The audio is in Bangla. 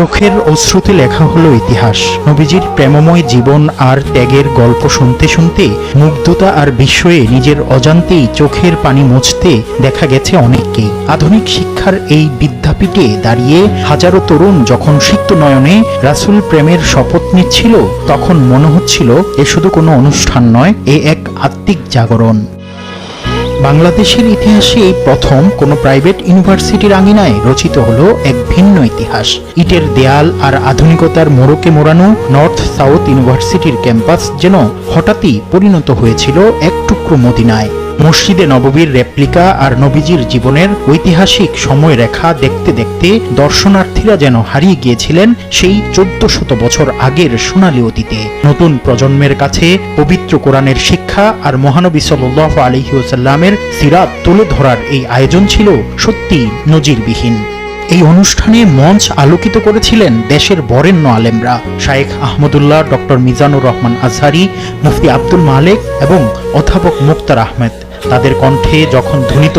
চোখের অশ্রুতে লেখা হলো ইতিহাস। নবীজির প্রেমময় জীবন আর ত্যাগের গল্প শুনতে শুনতে মুগ্ধতা আর বিস্ময়ে নিজের অজান্তেই চোখের পানি মুছতে দেখা গেছে অনেককেই। আধুনিক শিক্ষার এই বিদ্যাপীঠে দাঁড়িয়ে হাজারো তরুণ যখন সিক্ত নয়নে রাসূল প্রেমের শপথ নিচ্ছিল, তখন মনে হচ্ছিল এ শুধু কোনো অনুষ্ঠান নয়, এ এক আত্মিক জাগরণ। বাংলাদেশের ইতিহাসে এই প্রথম কোনো প্রাইভেট ইউনিভার্সিটির আঙিনায় রচিত হলো এক ভিন্ন ইতিহাস। ইটের দেয়াল আর আধুনিকতার মোড়কে মোড়ানো নর্থ সাউথ ইউনিভার্সিটির ক্যাম্পাস যেন হঠাৎই পরিণত হয়েছিল এক টুকরো মদিনায়। মসজিদে নববীর রেপ্লিকা আর নবীজির জীবনের ঐতিহাসিক সময়রেখা দেখতে দেখতে দর্শনার্থীরা যেন হারিয়ে গিয়েছিলেন সেই চোদ্দ শত বছর আগের সোনালী অতীতে। নতুন প্রজন্মের কাছে পবিত্র কোরআনের শিক্ষা আর মহানবী সাল্লাহ আলহিউসাল্লামের সিরাত তুলে ধরার এই আয়োজন ছিল সত্যি নজিরবিহীন। এই অনুষ্ঠানে মঞ্চ আলোকিত করেছিলেন দেশের বরেণ্য আলেমরা, শায়েখ আহমদুল্লাহ ডক্টর মিজানুর রহমান আজহারি, মুফতি আব্দুল মালেক এবং অধ্যাপক মুক্তার আহমেদ। তাদের কণ্ঠে যখন ধ্বনিত